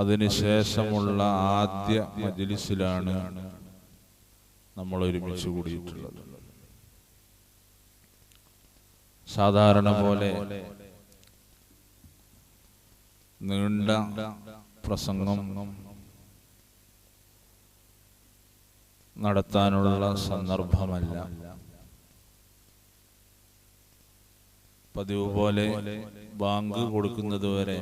അതിനുശേഷമുള്ള ആദ്യ മജ്ലിസിലാണ് നമ്മൾ ഒരുമിച്ച് കൂടിയിട്ടുള്ളത്. സാധാരണ പോലെ നീണ്ട പ്രസംഗം നടത്താനുള്ള സന്ദർഭമല്ല. പതിവ് പോലെ ബാങ്ക് കൊടുക്കുന്നതുവരെ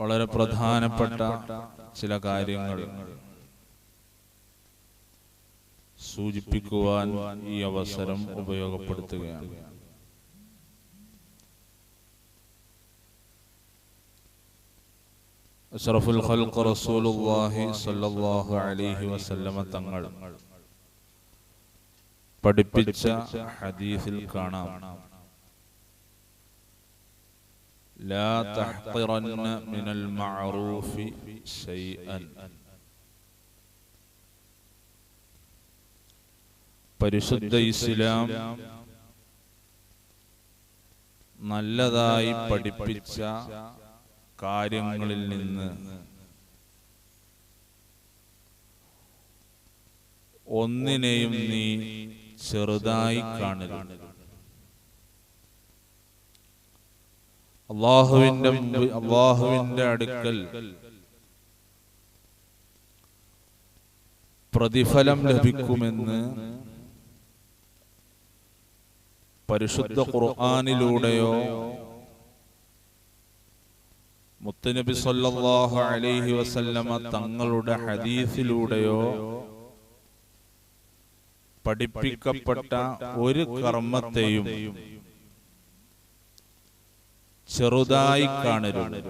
വളരെ പ്രധാനപ്പെട്ട ചില കാര്യങ്ങൾ സൂചിപ്പിക്കുവാൻ ഈ അവസരം ഉപയോഗപ്പെടുത്തുകയാണ്. അഷ്റഫുൽ ഖൽഖ് റസൂലുള്ളാഹി സ്വല്ലല്ലാഹു അലൈഹി വസല്ലമ തങ്ങൾ പഠിപ്പിച്ച ഹദീസിൽ കാണാം. لا تحقرن من المعروف شيئا പരിശുദ്ധ ഇസ്ലാം നല്ലതായി പഠിപ്പിച്ച കാര്യങ്ങളിൽ നിന്ന് ഒന്നിനെയും നീ ചെറുതായി കാണരുത് അള്ളാഹുവിന്റെ അള്ളാഹുവിന്റെ അടുക്കൽ പ്രതിഫലം ലഭിക്കുമെന്ന് പരിശുദ്ധ ഖുർആാനിലൂടെയോ മുത്തനബി സല്ലാഹു അലൈഹി വസല്ലമ തങ്ങളുടെ ഹദീസിലൂടെയോ പഠിപ്പിക്കപ്പെട്ട ഒരു കർമ്മത്തെയും ചെറുതായി കാണരുത്.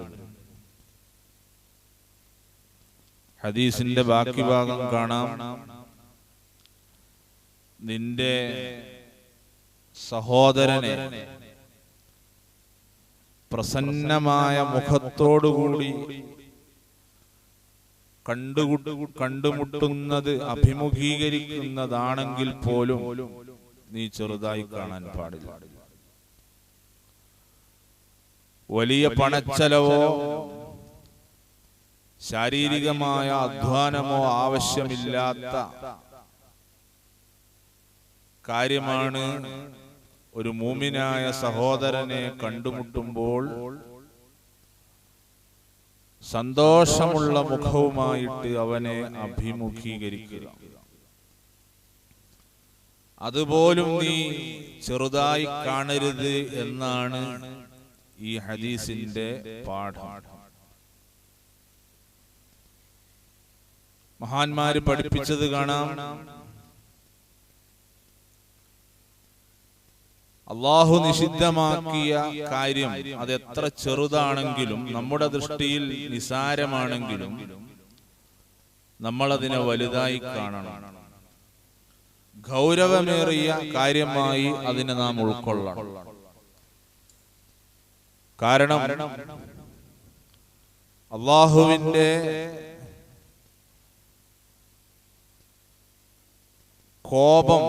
ഹദീസിന്റെ ബാക്കി ഭാഗം കാണാം. നിന്റെ സഹോദരനെ പ്രസന്നമായ മുഖത്തോടുകൂടി കണ്ടുകുട്ടു കണ്ടുമുട്ടുന്നത് അഭിമുഖീകരിക്കുന്നതാണെങ്കിൽ പോലും നീ ചെറുതായി കാണാൻ പാടില്ല. വലിയ പണച്ചെലവോ ശാരീരികമായ അധ്വാനമോ ആവശ്യമില്ലാത്ത കാര്യമാണ് ഒരു മൂമിനായ സഹോദരനെ കണ്ടുമുട്ടുമ്പോൾ സന്തോഷമുള്ള മുഖവുമായിട്ട് അവനെ അഭിമുഖീകരിക്കുക. അതുപോലും നീ ചെറുതായി കാണരുത് എന്നാണ് ഈ ഹദീസിന്റെ പാഠം. മഹാന്മാര് പഠിപ്പിച്ചത് കാണാം. അള്ളാഹു നിഷിദ്ധമാക്കിയ കാര്യം. അത് എത്ര ചെറുതാണെങ്കിലും നമ്മുടെ ദൃഷ്ടിയിൽ നിസാരമാണെങ്കിലും നമ്മൾ അതിനെ വലുതായി കാണണം. ഗൗരവമേറിയ കാര്യമായി അതിനെ നാം ഉൾക്കൊള്ളണം. കാരണം അള്ളാഹുവിന്റെ കോപം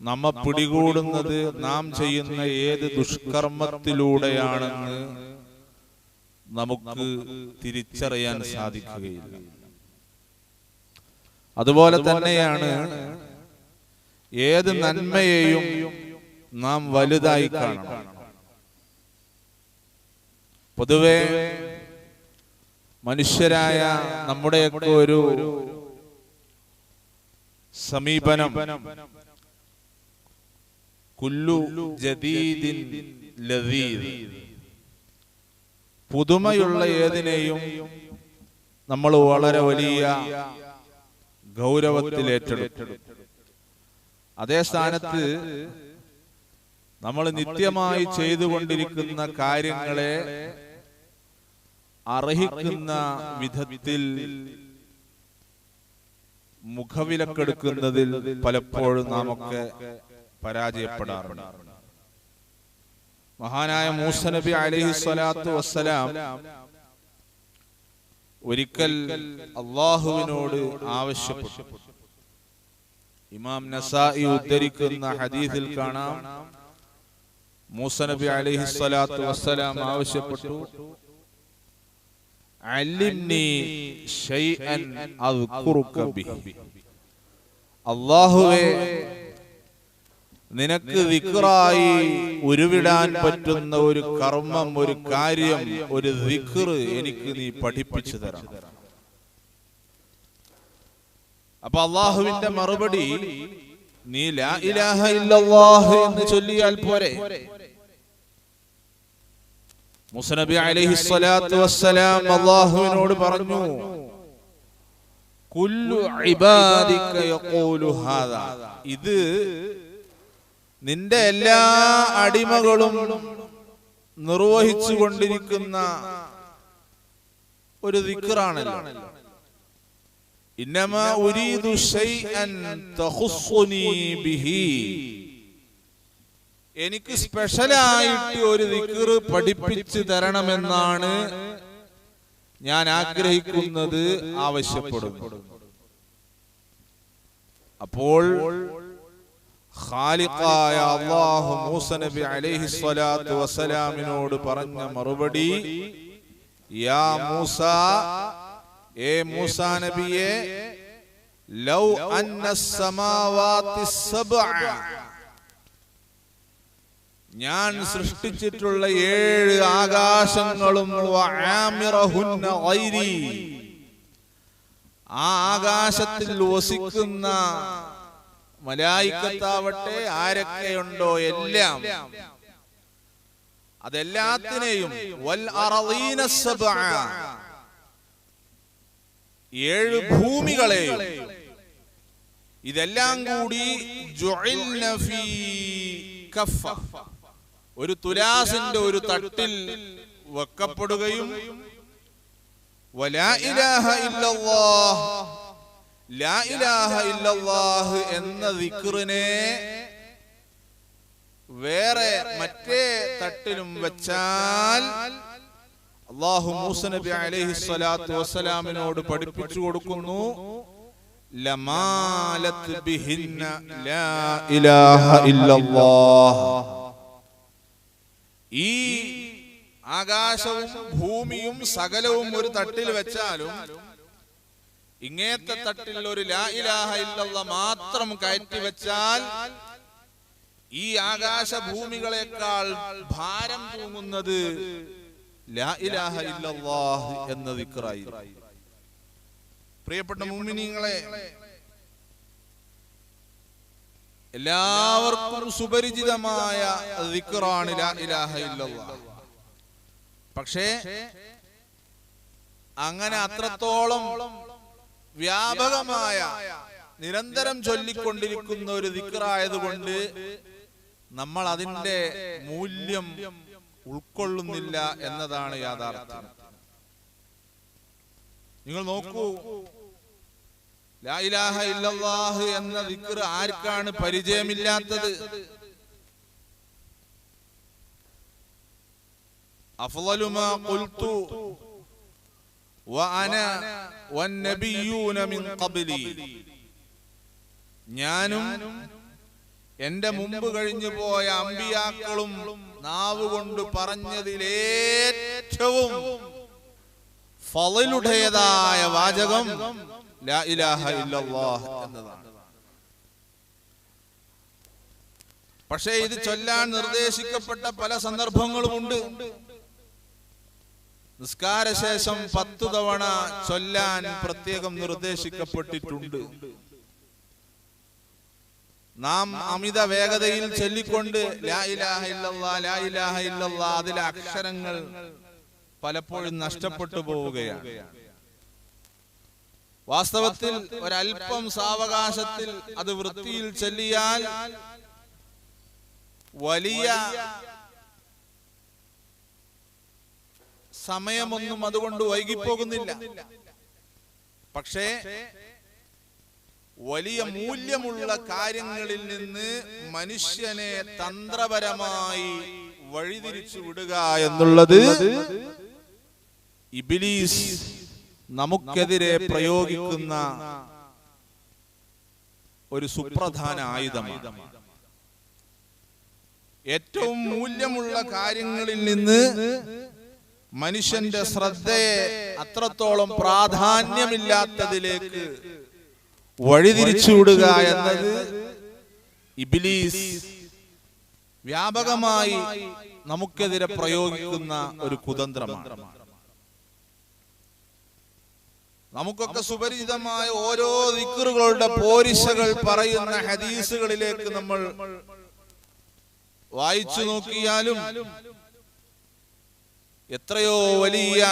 നമ്മ പിടികൂടുന്നത് നാം ചെയ്യുന്ന ഏത് ദുഷ്കർമ്മത്തിലൂടെയാണെന്ന് നമുക്ക് തിരിച്ചറിയാൻ സാധിക്കുകയില്ല. അതുപോലെ തന്നെയാണ് ഏത് നന്മയെയും നാം വലുതായി കാണണം. പൊതുവെ മനുഷ്യരായ നമ്മുടെയൊക്കെ ഒരു സമീപനം. കുല്ലു ജദീദിൻ ലദീദ്. പുതുമയുള്ള ഏതിനെയും നമ്മൾ വളരെ വലിയ ഗൗരവത്തിൽ ഏറ്റെടുക്കും അതേ സ്ഥാനത്ത് നമ്മൾ നിത്യമായി ചെയ്തുകൊണ്ടിരിക്കുന്ന കാര്യങ്ങളെ അർഹിക്കുന്ന വിധത്തിൽ മുഖവിലക്കെടുക്കുന്നതിൽ പലപ്പോഴും നാമൊക്കെ പരാജയപ്പെടാറുണ്ട്. മഹാനായ മൂസ നബി അലൈഹി സ്വലാത്തു വസ്സലാം ഒരിക്കൽ അള്ളാഹുവിനോട് ആവശ്യപ്പെട്ടു. ഇമാം നസായി ഉദ്ധരിക്കുന്ന ഹദീസിൽ കാണാം. മൂസ നബി അലൈഹി സ്വലാത്തു വസ്സലാം ആവശ്യപ്പെട്ടു. അല്ലാഹുവേ നിനക്ക് വിക്റായി ഉരുവിടാൻ പറ്റുന്ന ഒരു കർമ്മം ഒരു കാര്യം ഒരു വിക്ർ എനിക്ക് നീ പഠിപ്പിച്ചു തരണം. അപ്പൊ അള്ളാഹുവിന്റെ മറുപടി നീ ലാ ഇലാഹ ഇല്ലല്ലാഹ് എന്ന് ചൊല്ലിയാൽ പോരെ. മുസനബി അലൈഹി സ്വലാത്തു വസ്സലാം അള്ളാഹുവിനോട് പറഞ്ഞു കുല്ലു ഇബാദിക യഖൂലു ഹാദാ. ഇത് നിന്റെ എല്ലാ അടിമകളും നിർവഹിച്ചു കൊണ്ടിരിക്കുന്ന ഒരു ദിക്റാണല്ലോ. ഇന്നമാ ഉരീദു ശൈഅൻ തഖുസ്സുനി ബിഹി. എനിക്ക് സ്പെഷ്യലായിട്ട് ഒരു ദിക്റ് പഠിപ്പിച്ചു തരണമെന്നാണ് ഞാൻ ആഗ്രഹിക്കുന്നത് ആവശ്യപ്പെടുന്നു അപ്പോൾ ഖാലിഖായ അല്ലാഹു മൂസ നബി അലൈഹി സ്വലാത്തു വസ്സലാമിനോട് പറഞ്ഞ മറുപടി യാ മൂസ ഏ മൂസ നബിയെ ലൗ അന്ന സമാവാതി സബ്അ. ഞാൻ സൃഷ്ടിച്ചിട്ടുള്ള ഏഴ് ആകാശങ്ങളും ആ ആകാശത്തിൽ വസിക്കുന്ന മലായിക്കത്താവട്ടെ ആരൊക്കെയുണ്ടോ എല്ലാം. അതെല്ലാത്തിനെയും വൽ ഏഴ് ഭൂമികളെ. ഇതെല്ലാം കൂടി കഫ. ഒരു തുലാസിന്റെ ഒരു തട്ടിൽ വെക്കപ്പെടുകയും എന്ന വിക്രിനെ വേറെ മറ്റേ തട്ടിലും വെച്ചാൽ അള്ളാഹു മൂസ നബി അലൈഹി സ്വലാത്തു വസ്സലാമിനോട് പഠിപ്പിച്ചു കൊടുക്കുന്നു ലമാലത്ത് ബിഹിന്ന ലാ ഇലാഹ ഇല്ലല്ലാഹ് ഈ ആകാശവും ഭൂമിയും സകലവും ഒരു തട്ടിൽ വെച്ചാലും ഇങ്ങേത്തെ തട്ടിൽ ഒരു ലാ ഇലാഹ മാത്രം കയറ്റി വെച്ചാൽ ഈ ആകാശ ഭൂമികളെക്കാൾ ഭാരം തൂങ്ങുന്നത് എന്ന ദിക്റായി പ്രിയപ്പെട്ട മുഅ്മിനീങ്ങളെ എല്ലാവർക്കും സുപരിചിതമായ ദിക്റാണ് ഇലാഹ പക്ഷേ അങ്ങനെ അത്രത്തോളം വ്യാപകമായ നിരന്തരം ചൊല്ലിക്കൊണ്ടിരിക്കുന്ന ഒരു ദിക്റായതുകൊണ്ട് നമ്മൾ അതിന്റെ മൂല്യം ഉൾക്കൊള്ളുന്നില്ല എന്നതാണ് യാഥാർത്ഥ്യം. നിങ്ങൾ നോക്കൂ ഇല്ലല്ലാഹ് എന്ന ദിക്ർ ആർക്കാണ് പരിചയമില്ലാത്തത്? ഖുൽതു വഅന വന്നബിയൂന മിൻ ഖബ്ലി. ഞാനും എന്റെ മുമ്പ് കഴിഞ്ഞു പോയ അമ്പിയാക്കളും നാവുകൊണ്ട് പറഞ്ഞതിലേറ്റവും ഫളലുടേതായ വാചകം ലാ ഇലാഹ ഇല്ലല്ലാഹ് എന്നതാണ്. പക്ഷേ ഇത് ചൊല്ലാൻ നിർദ്ദേശിക്കപ്പെട്ട പല സന്ദർഭങ്ങളുമുണ്ട്. നിസ്കാരശേഷം പത്തു തവണ ചൊല്ലാൻ പ്രത്യേകം നിർദ്ദേശിക്കപ്പെട്ടിട്ടുണ്ട്. നാം അമിത വേഗതയിൽ ചൊല്ലിക്കൊണ്ട് ലാ ഇലാഹ ഇല്ലല്ലാ ലാ ഇലാഹ ഇല്ലല്ലാ അതിലെ അക്ഷരങ്ങൾ പലപ്പോഴും നഷ്ടപ്പെട്ടു പോവുകയാണ്. വാസ്തവത്തിൽ ഒരൽപ്പം സാവകാശത്തിൽ അത് വൃത്തിയിൽ ചെല്ലിയാൽ വലിയ സമയമൊന്നും അതുകൊണ്ട് വൈകിപ്പോകുന്നില്ല. പക്ഷേ വലിയ മൂല്യമുള്ള കാര്യങ്ങളിൽ നിന്ന് മനുഷ്യനെ തന്ത്രപരമായി വഴിതിരിച്ചു വിടുക എന്നുള്ളത് ഇബിലീസ് നമുക്കെതിരെ പ്രയോഗിക്കുന്ന ഒരു സുപ്രധാന ആയുധമാണ്. ഏറ്റവും മൂല്യമുള്ള കാര്യങ്ങളിൽ നിന്ന് മനുഷ്യന്റെ ശ്രദ്ധയെ അത്രത്തോളം പ്രാധാന്യമില്ലാത്തതിലേക്ക് വഴിതിരിച്ചുവിടുക എന്നത് ഇബിലീസ് വ്യാപകമായി നമുക്കെതിരെ പ്രയോഗിക്കുന്ന ഒരു കുതന്ത്രമാണ്. നമുക്കൊക്കെ സുപരിചിതമായ ഓരോ ദിക്കറുകളുടെ പോരിശകൾ പറയുന്ന ഹദീസുകളിലേക്ക് നമ്മൾ വായിച്ചു നോക്കിയാലും എത്രയോ വലിയ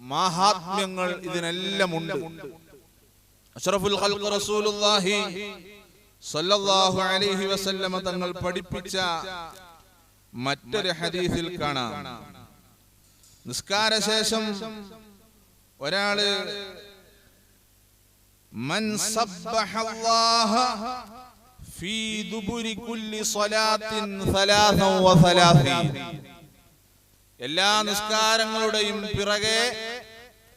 മഹാത്മ്യങ്ങൾ ഇതിനെല്ലാം ഉണ്ട്. അഷ്റഫുൽ ഖൽഖ് റസൂലുള്ളാഹി സല്ലല്ലാഹു അലൈഹി വസല്ലമ തങ്ങൾ പഠിപ്പിച്ച മറ്റൊരു ഹദീസിൽ കാണാം. നിസ്കാര ശേഷം ഒരാൾ മൻ സബ്ബഹല്ലാഹ ഫീ ദുബുരി കുല്ലി സ്വലാത്തിൻ സലാസൻ വസലാസീൻ. എല്ലാ നിസ്കാരങ്ങളുടെയും പിറകെ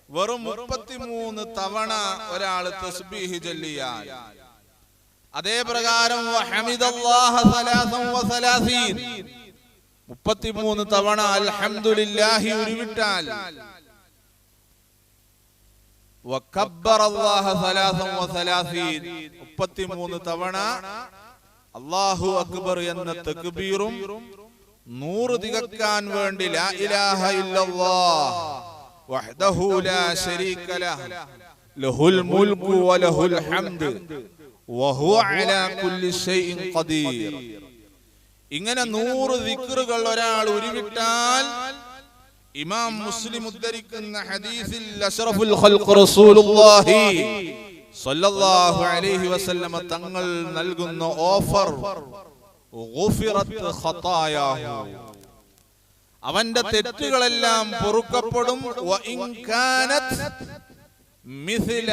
വെറും മുപ്പത്തിമൂന്ന് തവണ ഒരാൾ തസ്ബീഹ് ചൊല്ലിയാൽ. അതേ പ്രകാരം മുപ്പത്തിമൂന്ന് തവണ അൽഹംദുലില്ലാഹി ഉരുവിട്ടാൽ. മുപ്പത്തിമൂന്ന് തവണ അല്ലാഹു അക്ബർ എന്ന തക്ബീറും നൂറ് തികക്കാൻ വേണ്ടി ഇങ്ങനെ നൂറ് ദിക്റുകൾ ഒരാൾ ഉരുവിട്ടാൽ ഇമാം മുസ്ലിം ഉദ്ധരിക്കുന്ന ഹദീസിൽ അഷ്റഫുൽ ഖൽഖ് റസൂലുള്ളാഹി സ്വല്ലല്ലാഹു അലൈഹി വസല്ലമ തങ്ങൾ നൽകുന്ന ഓഫർ ഗുഫിറത്ത് ഖതായാഹു അവന്റെ തെറ്റുകളെല്ലാം പൊറുക്കപ്പെടും. വ ഇൻ കാനത് മിഥില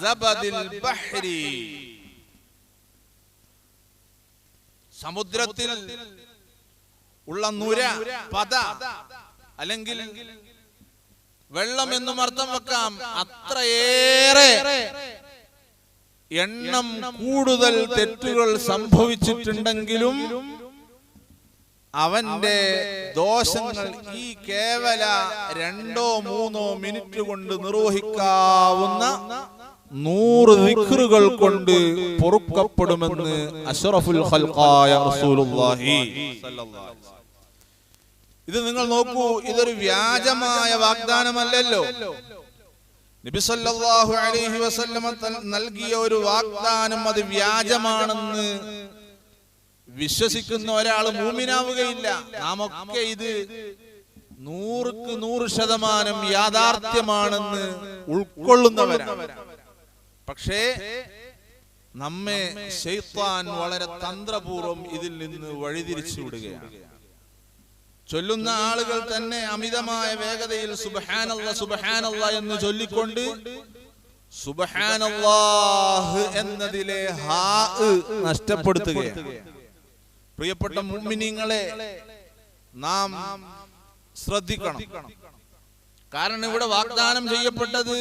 സബദിൽ ബഹ്രി. സമുദ്രത്തിൽ ഉള്ള നുര പത അല്ലെങ്കിൽ വെള്ളം എന്നും അർത്ഥം വെക്കാം അത്രയേറെ എണ്ണം കൂടുതൽ തെറ്റുകൾ സംഭവിച്ചിട്ടുണ്ടെങ്കിലും അവന്റെ ദോഷങ്ങൾ ഈ കേവല രണ്ടോ മൂന്നോ മിനിറ്റ് കൊണ്ട് നിർവഹിക്കാവുന്ന നൂറ് ദിക്റുകൾ കൊണ്ട് പൊറുക്കപ്പെടുമെന്ന് അഷറഫുൽ ഖൽഖായ റസൂലുള്ളാഹി സ്വല്ലല്ലാഹി. ഇത് നിങ്ങൾ നോക്കൂ ഇതൊരു വ്യാജമായ വാഗ്ദാനമല്ലല്ലോ. നബി സല്ലല്ലാഹു അലൈഹി വസല്ലമ നൽകിയ ഒരു വാഗ്ദാനം അത് വ്യാജമാണെന്ന് വിശ്വസിക്കുന്ന ഒരാൾ മൂമിനാവുകയില്ല. നാം ഒക്കെ ഇത് നൂറുക്ക് നൂറ് ശതമാനം യാഥാർത്ഥ്യമാണെന്ന് ഉൾക്കൊള്ളുന്നവരാണ്. പക്ഷേ നമ്മെ ശൈത്താൻ വളരെ തന്ത്രപൂർവം ഇതിൽ നിന്ന് വഴിതിരിച്ചു വിടുകയാണ് ചൊല്ലുന്ന ആളുകൾ തന്നെ അമിതമായ വേഗതയിൽ സുബഹാനല്ല സുബഹാനല്ല എന്ന് ചൊല്ലിക്കൊണ്ട് സുബഹാനല്ലാഹ് എന്നതിലെ ഹാ നഷ്ടപ്പെടുത്തുകയാണ്. പ്രിയപ്പെട്ട മുമ്മിനിങ്ങളെ നാം ശ്രദ്ധിക്കണം. കാരണം ഇവിടെ വാഗ്ദാനം ചെയ്യപ്പെട്ടത്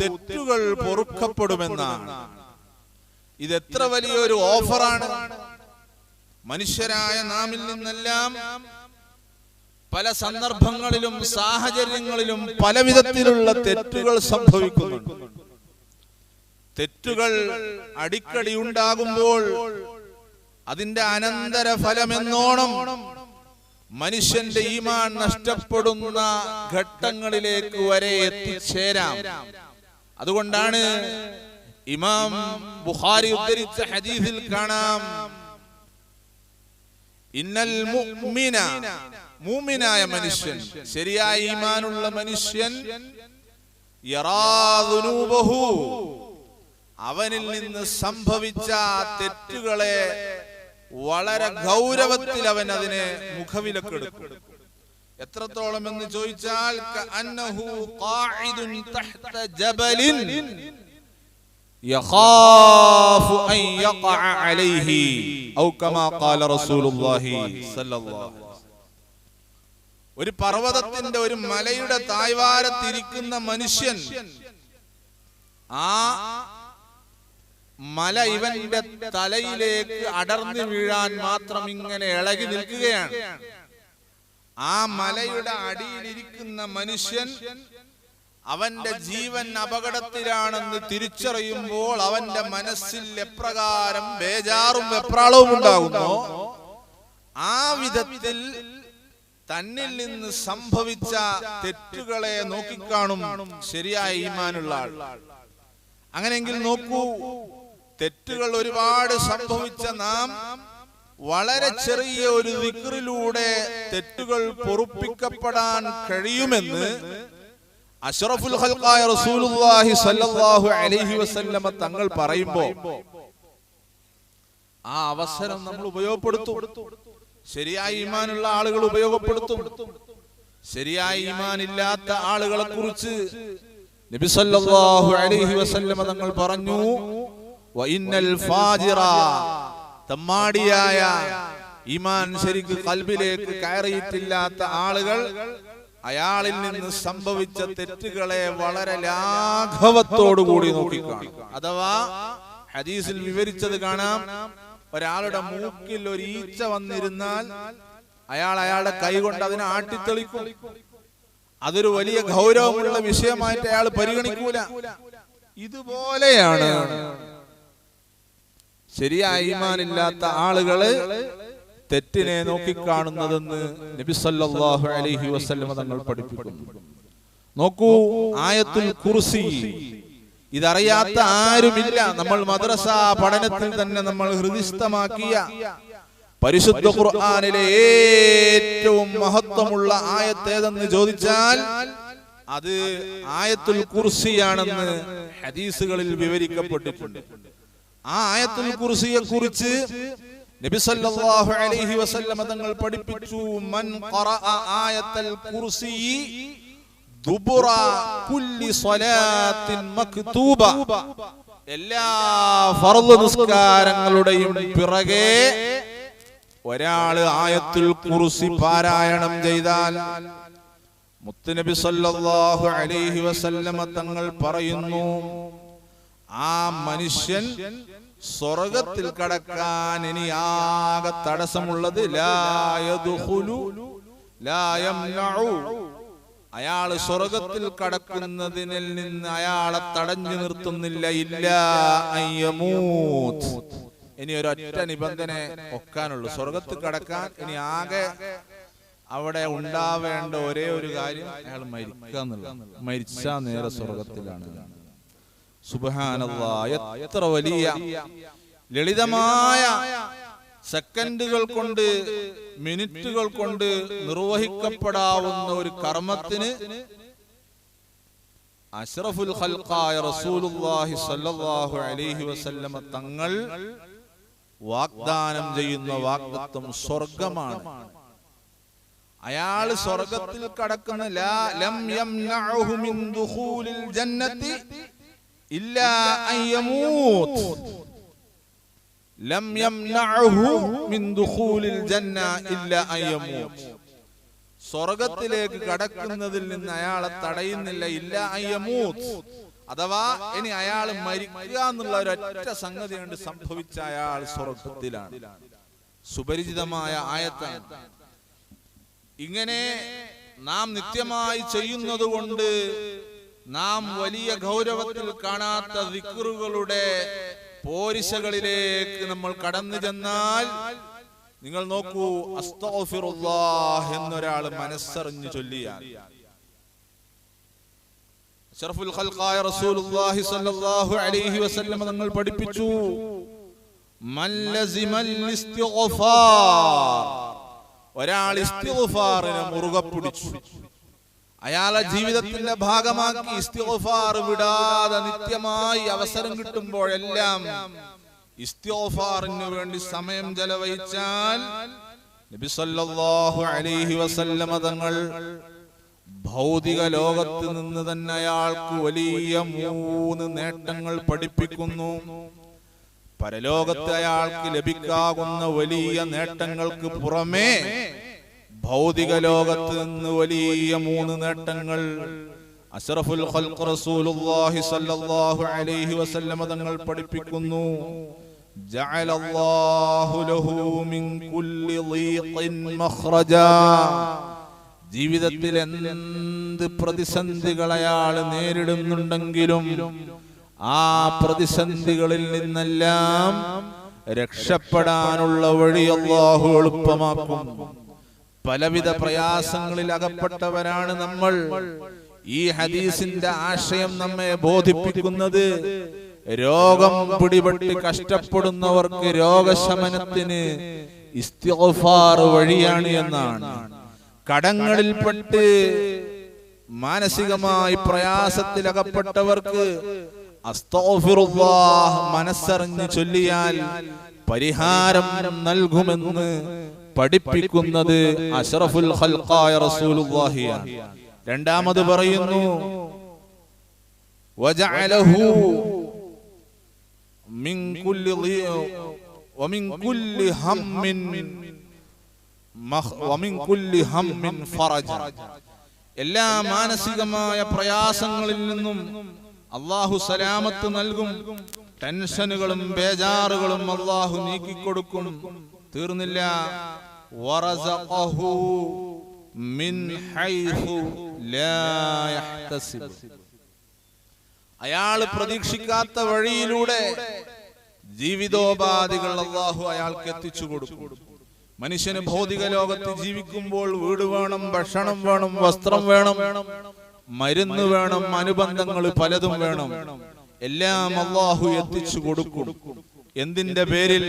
തെറ്റുകൾ പൊറുക്കപ്പെടുമെന്നാണ്. ഇത് എത്ര വലിയൊരു ഓഫറാണ്. മനുഷ്യരായ നാമിൽ നിന്നെല്ലാം പല സന്ദർഭങ്ങളിലും സാഹചര്യങ്ങളിലും പല വിധത്തിലുള്ള തെറ്റുകൾ സംഭവിക്കുന്നുണ്ട്. തെറ്റുകൾ അടിക്കടി ഉണ്ടാകുമ്പോൾ അതിന്റെ അനന്തര ഫലമെന്നോണം മനുഷ്യന്റെ ഈമാൻ നഷ്ടപ്പെടുന്ന ഘട്ടങ്ങളിലേക്ക് വരെ എത്തിച്ചേരാം. അതുകൊണ്ടാണ് ഇമാം ബുഹാരി ഉദ്ധരിച്ച ഹദീസിൽ കാണാം ഇന്നൽ മുഅ്മിന. മൂമിനായ മനുഷ്യൻ. ശരിയായ ഈമാനുള്ള മനുഷ്യൻ അവനിൽ നിന്ന് സംഭവിച്ച തെറ്റുകളെ വളരെ ഗൗരവത്തിൽ അവൻ അതിനെ മുഖവിലക്കെടുക്കും എത്രത്തോളം എന്ന് ചോദിച്ചാൽ കഅന്നഹു أن يقع عليه. أو അലൈഹി ഔ കമാ ഖാല റസൂലുള്ളാഹി സ്വല്ലല്ലാഹു ഒരു പർവതത്തിന്റെ ഒരു മലയുടെ തായ്വാരത്തിരിക്കുന്ന മനുഷ്യൻ ആ മല ഇവന്റെ തലയിലേക്ക് അടർന്നു വീഴാൻ മാത്രം ഇങ്ങനെ ഇളകി നിൽക്കുകയാണ്. ആ മലയുടെ അടിയിലിരിക്കുന്ന മനുഷ്യൻ അവന്റെ ജീവൻ അപകടത്തിലാണെന്ന് തിരിച്ചറിയുമ്പോൾ അവന്റെ മനസ്സിൽ എപ്രകാരം ബേജാറും വെപ്രാളവും ഉണ്ടാകുന്നു? ആ വിധത്തിൽ തന്നിൽ നിന്ന് സംഭവിച്ച തെറ്റുകളെ നോക്കിക്കാണും ശരിയായ ഈമാനുള്ള ആൾ. അങ്ങനെയെങ്കിൽ നോക്കൂ തെറ്റുകൾ ഒരുപാട് സംഭവിച്ച നാം വളരെ ചെറിയ ഒരു വിക്റിലൂടെ തെറ്റുകൾ പൊറുപ്പിക്കപ്പെടാൻ കഴിയുമെന്ന് അഷ്റഫുൽ ഖൽഖായ റസൂലുള്ളാഹി സ്വല്ലല്ലാഹു അലൈഹി വസല്ലമ തങ്ങൾ പറയുമ്പോൾ ആ അവസരം നമ്മൾ ഉപയോഗപ്പെടുത്തും. ശരിയായ ഈമാനുള്ള ആളുകൾ ഉപയോഗപ്പെടുത്തും. ശരിയായ ഈമാൻ ഇല്ലാത്ത ആളുകളെ കുറിച്ച് നബി സല്ലല്ലാഹു അലൈഹി വസല്ലമ തങ്ങൾ പറഞ്ഞു വഇന്നൽ ഫാജിറ. തമ്മാടിയായ ഈമാൻ ശരിക്ക് കൽബിലേക്ക് കയറിയിട്ടില്ലാത്ത ആളുകൾ അയാളിൽ നിന്ന് സംഭവിച്ച തെറ്റുകളെ വളരെ ലാഘവത്തോടു കൂടി നോക്കിക്കാണും. അഥവാ ഹദീസിൽ വിവരിച്ചത് കാണാം ഒരാളുടെ മൂക്കിൽ ഒരു ഈച്ച വന്നിരുന്നാൽ അയാൾ അയാളുടെ കൈ കൊണ്ട് അതിനെ ആട്ടിത്തെളിക്കും. അതൊരു വലിയ ഗൗരവമുള്ള വിഷയമായിട്ട് അയാൾ പരിഗണിക്കൂല. ഇതുപോലെയാണ് ശരിയായ ഈമാനില്ലാത്ത ആളുകൾ തെറ്റിനെ നോക്കിക്കാണുന്നതെന്ന് നബിസല്ലാഹു അലഹി വസല്ലമ തങ്ങൾ പഠിപ്പിക്കുന്നു. നോക്കൂ ആയത്തുൽ കുർസി. ഇതറിയാത്ത ആരുമില്ല. നമ്മൾ മദ്രസ പഠനത്തിൽ തന്നെ നമ്മൾ ഹൃദിസ്ഥമാക്കിയ പരിശുദ്ധ ഖുർആാനിലെ ഏറ്റവും മഹത്വമുള്ള ആയത്തേതെന്ന് ചോദിച്ചാൽ അത് ആയത്തുൽ കുർസിയാണെന്ന് ഹദീസുകളിൽ വിവരിക്കപ്പെട്ടിട്ടുണ്ട്. ആ ആയത്തുൽ കുർസിയെ കുറിച്ച് നബി സല്ലല്ലാഹു അലൈഹി വസല്ലമ തങ്ങൾ പഠിപ്പിച്ചു മൻ ഖറഅ ആയത്തൽ കുർസി ദുബുറ കുല്ലി സ്വലാത്തിൻ മക്തൂബ. എല്ലാ ഫർൾ നിസ്കാരങ്ങളുടെയും പിറകെ ഒരാൾ ആയത്തുൽ കുർസി പാരായണം ചെയ്താൽ മുത്തുനബി സല്ലല്ലാഹു അലൈഹി വസല്ലമ തങ്ങൾ പറയുന്നു ആ മനുഷ്യൻ സ്വർഗത്തിൽ കടക്കാൻ ഇനി ആകെ തടസ്സമുള്ളത് അയാൾ സ്വർഗത്തിൽ കടക്കുന്നതിനിൽ നിന്ന് അയാളെ തടഞ്ഞു നിർത്തുന്നില്ല ഇല്ല ഇനി ഒരൊറ്റ നിബന്ധന ഒക്കാനുള്ളൂ. സ്വർഗത്തിൽ കടക്കാൻ ഇനി ആകെ അവിടെ ഉണ്ടാവേണ്ട ഒരേ ഒരു കാര്യം അയാൾ മരിക്കുക എന്നുള്ളത് മരിച്ചാ നേരെ സ്വർഗത്തിലാണ്. സുബാനല്ലാ എത്ര വലിയ ലളിതമായ സെക്കൻഡുകൾ കൊണ്ട് മിനിറ്റുകൾ കൊണ്ട് നിർവഹിക്കപ്പെടാവുന്ന ഒരു കർമ്മത്തിന് അഷ്റഫുൽ ഖൽഖായ റസൂലുള്ളാഹി സ്വല്ലല്ലാഹു അലൈഹി വസല്ലമ തങ്ങൾ വാഗ്ദാനം ചെയ്യുന്ന വാഗ്ദത്വം സ്വർഗമാണ് അയാൾ സ്വർഗത്തിൽ കടക്കുന്ന ലാ ലം യംനഉഹു മിൻ ദുഖൂലിൽ ജന്നത്തി ഇല്ലാ ലം യംനഉഹു മിൻ ദുഖൂലിൽ ജന്ന ഇല്ലാ അൻ യമൂത്ത്. സ്വർഗത്തിലേക്ക് കടക്കുന്നതിൽ നിന്ന് അയാളെ തടയുന്നില്ല ഇല്ല അയ്യമൂത്ത് അഥവാ ഇനി അയാൾ മരിക്കുക എന്നുള്ള ഒരൊറ്റ സംഗതി കൊണ്ട് സംഭവിച്ച അയാൾ സ്വർഗത്തിലാണ്. സുപരിചിതമായ ആയത്താണ്. ഇങ്ങനെ നാം നിത്യമായി ചെയ്യുന്നത് കൊണ്ട് നാം വലിയ ഗൗരവത്തിൽ കാണാത്ത വിക്റുകളുടെ പോരിശകളിലേക്ക് നമ്മൾ കടന്നു ചെന്നാൽ നിങ്ങൾ നോക്കൂ അസ്തഗ്ഫിറുല്ലാഹ് എന്നൊരാൾ മനസ്സറിഞ്ഞു ചൊല്ലിയാൽ. അഷ്റഫുൽ ഖൽഖായ റസൂലുള്ളാഹി സ്വല്ലല്ലാഹു അലൈഹി വസല്ലം തങ്ങൾ പഠിപ്പിച്ചു. മൻ ലസിമൽ ഇസ്തിഗ്ഫാർ. ഒരാൾ ഇസ്തിഗ്ഫാറിനെ മുറുകെ പിടിച്ചു. അയാളെ ജീവിതത്തിന്റെ ഭാഗമാക്കി ഇസ്തിഗ്ഫാർ വിടാതെ നിത്യമായി അവസരം കിട്ടുമ്പോഴെല്ലാം ഇസ്തിഫാറിന് വേണ്ടി സമയം ചെലവഴിച്ചാൽ നബി സല്ലല്ലാഹു അലൈഹി വസല്ലമ തങ്ങൾ ഭൗതിക ലോകത്ത് നിന്ന് തന്നെ അയാൾക്ക് വലിയ മൂന്ന് നേട്ടങ്ങൾ പഠിപ്പിക്കുന്നു. പരലോകത്ത് അയാൾക്ക് ലഭിക്കാകുന്ന വലിയ നേട്ടങ്ങൾക്ക് പുറമേ ഭൗതിക ലോകത്ത് നിന്ന് വലിയ മൂന്ന് നേട്ടങ്ങൾ. അഷ്റഫുൽ ഖൽഖ് റസൂലുള്ളാഹി സ്വല്ലല്ലാഹു അലൈഹി വസല്ലമ തങ്ങൾ പഠിപ്പിക്കുന്നു. ജഅലല്ലാഹു ലഹു മിൻ കുല്ലി ളീഖിൻ മഖ്റജാ. ജീവിതത്തിൽ എന്ത് പ്രതിസന്ധികൾ അയാൾ നേരിടുന്നുണ്ടെങ്കിലും ആ പ്രതിസന്ധികളിൽ നിന്നെല്ലാം രക്ഷപ്പെടാനുള്ള വഴി അള്ളാഹു എളുപ്പമാക്കും. പലവിധ പ്രയാസങ്ങളിൽ അകപ്പെട്ടവരാണ് നമ്മൾ. ഈ ഹദീസിന്റെ ആശയം നമ്മെ ബോധിപ്പിക്കുന്നത് രോഗം പിടിപെട്ട് കഷ്ടപ്പെടുന്നവർക്ക് രോഗശമനത്തിന് വഴിയാണ് എന്നാണ്. കടങ്ങളിൽപ്പെട്ട് മാനസികമായി പ്രയാസത്തിലകപ്പെട്ടവർക്ക് മനസ്സറിഞ്ഞ് ചൊല്ലിയാൽ പരിഹാരം നൽകുമെന്ന് പഠിപ്പിക്കുന്നത് അഷറഫുൽ ഖൽഖായ റസൂലുള്ളാഹിയാണ് രണ്ടാമത് പറയുന്നു വജഅലഹു മിൻ കുല്ലി വമിൻ കുല്ലി ഹമ്മിൻ വമിൻ കുല്ലി ഹമ്മിൻ ഫറജ. എല്ലാ മാനസികമായ പ്രയാസങ്ങളിൽ നിന്നും അള്ളാഹു സലാമത്ത് നൽകും. ടെൻഷനുകളും ബേജാറുകളും അള്ളാഹു നീക്കിക്കൊടുക്കും. തീർന്നില്ല. വറസഖഹു മിൻ حيث ലാ യഹ്തസിബ് അയാൾ പ്രതീക്ഷിക്കാത്ത വഴിയിലൂടെ ജീവിതോപാധികൾ അള്ളാഹു അയാൾക്ക് എത്തിച്ചു കൊടുക്കും. മനുഷ്യന് ഭൗതിക ലോകത്ത് ജീവിക്കുമ്പോൾ വീട് വേണം ഭക്ഷണം വേണം വസ്ത്രം വേണം മരുന്ന് വേണം അനുബന്ധങ്ങൾ പലതും വേണം. എല്ലാം അള്ളാഹു എത്തിച്ചു കൊടുക്കും. എന്തിന്റെ പേരിൽ?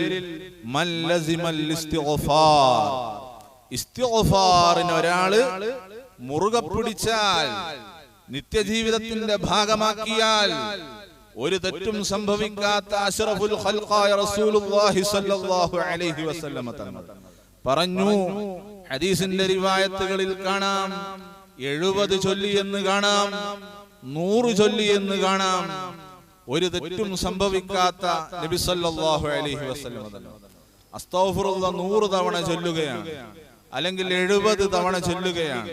ഒരാൾ മുറുകെ പിടിച്ചാൽ നിത്യജീവിതത്തിന്റെ ഭാഗമാക്കിയാൽ ഒരു തെറ്റും സംഭവിക്കാത്ത അഷ്റഫുൽ ഖൽഖായ റസൂലുള്ളാഹി സ്വല്ലല്ലാഹു അലൈഹി വസല്ലമ തങ്ങൾ പറഞ്ഞു ഹദീസിന്റെ റിവായത്തുകളിൽ കാണാം എഴുപത് ചൊല്ലി എന്ന് കാണാം നൂറ് ചൊല്ലി എന്ന് കാണാം ഒരു തെറ്റും സംഭവിക്കാത്ത നബി സല്ലല്ലാഹു അലൈഹി വസല്ലം അസ്തഗ്ഫിറുല്ലാഹ് നൂറ് തവണ ചൊല്ലുകയാണ്. അല്ലെങ്കിൽ എഴുപത് തവണ ചൊല്ലുകയാണ്.